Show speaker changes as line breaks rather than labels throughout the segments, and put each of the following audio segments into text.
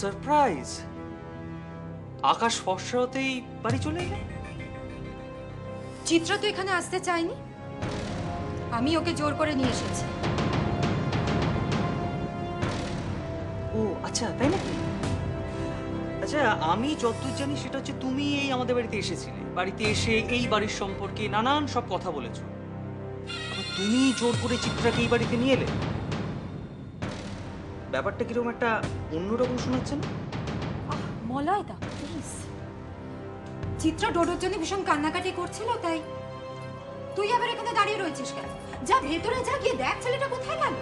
Surprise আকাশ ফর্সা হতেই বাড়ি চলে এলে?
চিত্র তো এখানে আসতে চায়নি। আমি ওকে জোর করে নিয়ে এসেছি।
ও আচ্ছা তাই নাকি? আচ্ছা আমি যতদূর জানি সেটা হচ্ছে তুমি এই আমাদের বাড়িতে এসেছিলে। বাড়িতে এসে এই বাড়ির সম্পর্কে নানান সব কথা বলেছ। তুমি জোর করে চিত্রাকে এই বাড়িতে নিয়ে এলে? ব্যাপারটা কীরকম একটা অন্যরকম শোনাচ্ছে না
মলয়দা প্লিজ চিত্রা ডোডোর জন্য ভীষণ কান্নাকাটি করছিল তাই। তুই আবার এখানে দাঁড়িয়ে রয়েছিস কেন? যা ভেতরে যা গিয়ে দেখ ছেলেটা কোথায় গেল।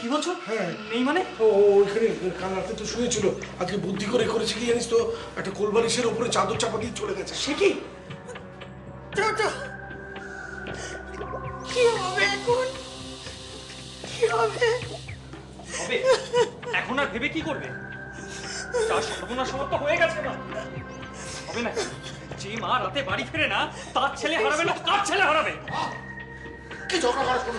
কি বলছো?
হ্যাঁ।
নেই মানে?
ও ওইখানে কাল রাতে তো শুয়েছিল। আজকে বুদ্ধি করে করেছে কি জানিস তো? একটা কোলবালিশের উপরে চাদর চাপা দিয়ে চলে গেছে।
সে কি? ভেবে কি করবে? যা সর্বনাশ হওয়ার তো হয়ে গেছে না। হবে না। যে মা রাতে বাড়ি ফেরে না তার ছেলে হারাবে না কার ছেলে হারাবে।
কি ঝগড়া করা শুরু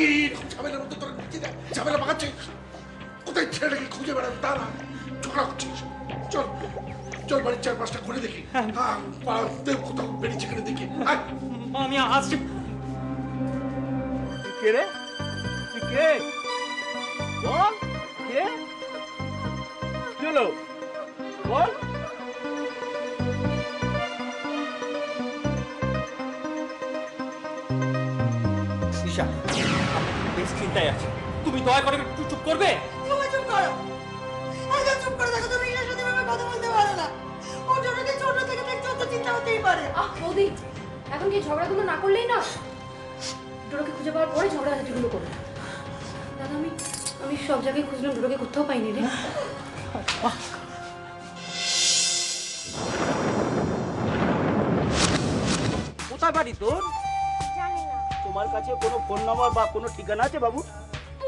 এই ঝামেলার মধ্যে তোরা ঝামেলা পাকাচ্ছিস কোথায় ছেলেটাকে খুঁজে বেড়াবে? তা না ঝগড়া করছিস চল চল বাড়ির চার পাঁচটা ঘুরে দেখি। হ্যাঁ। কোথাও বেরিয়েছে কিনা দেখি।
আমি আসছি।
কে রে? কে? হলো বল।
বেশ চিন্তায় আছে। তুমি দয়া করে একটু চুপ করবে?
তুমি চুপ করো। একদম চুপ করে দেখো তুমি ইংরেজি সাথে ভাবে কথা বলতে পারো না। ও জনকে ছোট থেকে দেখছ তো চিন্তা হতেই পারে?
আহ বৌদি এখন কি ঝগড়াগুলো না করলেই না ডোরোকে খুঁজে পাওয়ার পরে ঝগড়াঝাটিগুলো করবে দাদা আমি আমি সব জায়গায় খুঁজলাম ডোরোকে কোথাও পাইনি রে।
কোথায় বাড়ি তোর? তোমার কাছে কোনো ফোন নাম্বার বা কোনো ঠিকানা আছে বাবু?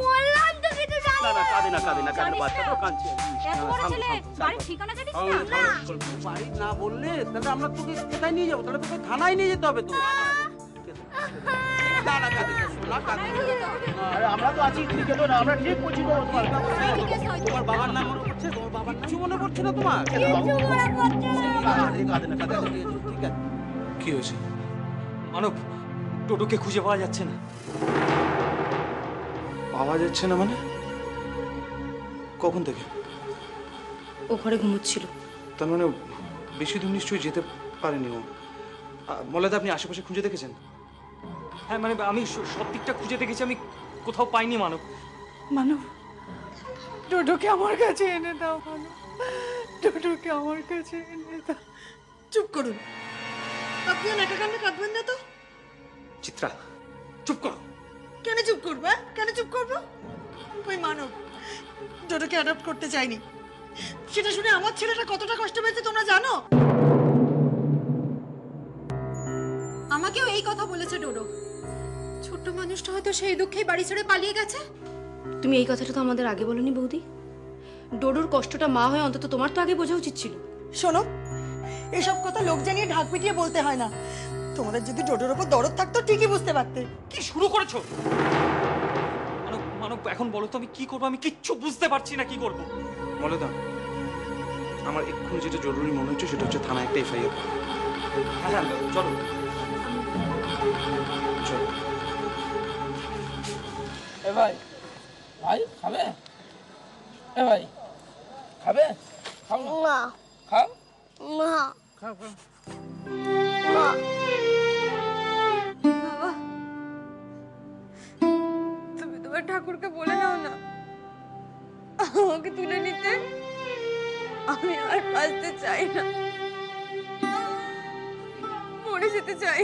বললাম তো কিছু জানি।
না না কাঁদে না কাঁদে না কাঁদে বাচ্চা তো কাঁদছে।
এত বড় ছেলে
থাম, থাম,
বাড়ির ঠিকানা জানিস না?
থাম,
না।
থাম। বাড়ি না বললে তাহলে আমরা তোকে কোথায় নিয়ে যাব? তাহলে তোকে থানায় নিয়ে যেতে হবে তো। আমরা তো আছি তুমি না আমরা ঠিক করছি তো। তোমার বাবার নাম মনে পড়ছে? তোমার বাবার কিছু মনে পড়ছে না তোমার? ঠিক আছে।
কি হয়েছে?
মানব টোটোকে খুঁজে পাওয়া যাচ্ছে না।
পাওয়া যাচ্ছে না মানে? কখন থেকে?
ও ঘরে ঘুমোচ্ছিল।
তার মানে বেশি দূর নিশ্চয়ই যেতে পারেনি ও। মলাদা আপনি আশেপাশে খুঁজে দেখেছেন?
হ্যাঁ মানে আমি সব দিকটা খুঁজে দেখেছি আমি কোথাও পাইনি মানব।
মানব ডোডোকে আমার কাছে এনে দাও মানব। ডোডোকে আমার কাছে এনে দাও। চুপ করুন। আপনি একা কান্না কাঁদবেন না তো?
চিত্রা চুপ করো।
কেন চুপ করব হ্যাঁ? কেন চুপ করব? ওই মানব ডোডোকে অ্যাডপ্ট করতে চাইনি। সেটা শুনে আমার ছেলেটা কতটা কষ্ট পেয়েছে তোমরা জানো?
মানুষটা হয়তো সেই দুঃখেই বাড়ি ছেড়ে পালিয়ে গেছে?
তুমি এই কথাটা তো আমাদের আগে বলনি বৌদি। ডোডোর কষ্টটা মা হয়ে অন্তত তোমার তো আগে বোঝা উচিত ছিল।
শোনো এসব কথা লোক জানিয়ে ঢাক পিটিয়ে বলতে হয় না। তোমাদের যদি ডোডোর ওপর দরদ থাকতো ঠিকই বুঝতে পারতে।
কি শুরু করেছ? মানব মানব এখন বলো তো আমি কি করব? আমি কিচ্ছু বুঝতে পারছি না কি করব।
মলাদা আমার এক্ষুনি যেটা জরুরি মনে হচ্ছে সেটা হচ্ছে থানায় একটা এফআইআর
হ্যাঁ হ্যাঁ চলো।
চল।
এ ভাই ভাই খাবে? এ ভাই খাবে? খাও না। খাও? খাও খাও।
বাবা। তুমি তোমার ঠাকুরকে বলে নাও না। আমাকে তুলে নিতে। আমি আর বাঁচতে চাই না। মরে যেতে চাই।